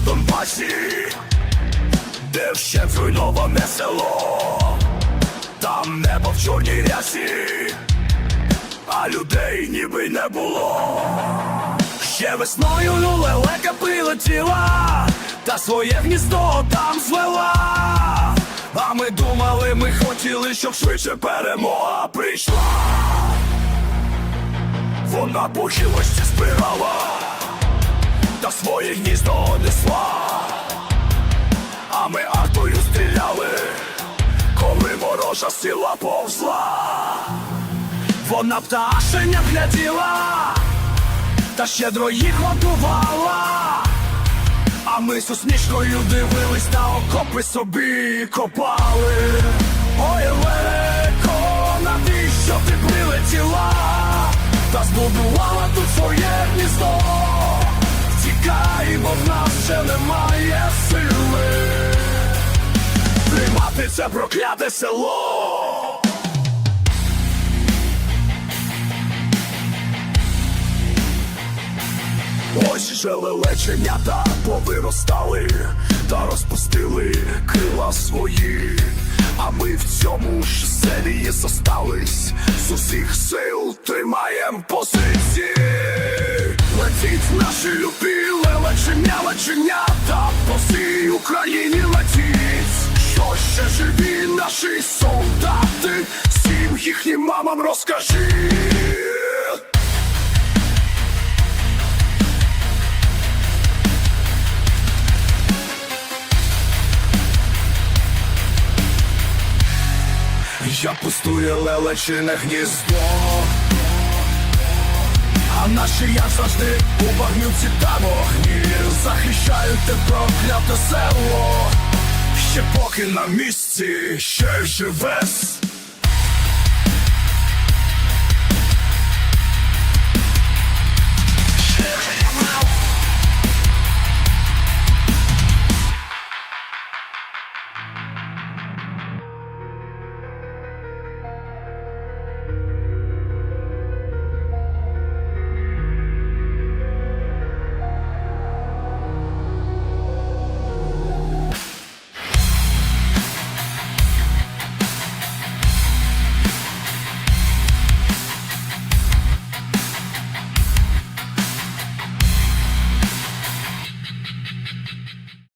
рясі, де вщент зруйноване село, там небо в чорній рясі, а людей ніби не було. Ще весною лелека прилетіла, та своє гніздо там звела. А ми думали, ми хотіли, щоб швидше перемога прийшла. Вона по гілочці та своє гніздо несла. А ми артою стріляли, коли ворожа сила повзла. Вона пташеня гляділа та щедро їх годувала. А ми з усмішкою дивились та окопи собі копали. Ой, леко, навіщо ти прилетіла? Та збудувала тут своє гніздо. Втікаємо, в нас вже немає сили. Тримати це прокляте село. Ось же лелеченята повиростали та розпустили крила свої. А ми в цьому ж селі зостались з усіх сил тримаєм позиції. Летіть наші любі леченята по всій Україні летіть. Що ще живі наші солдати, всім їхнім мамам розкажіть. Я пустує лелечине гніздо Наші як завжди у багнюці та вогні Захищають те прокляте село Ще поки на місці ще живе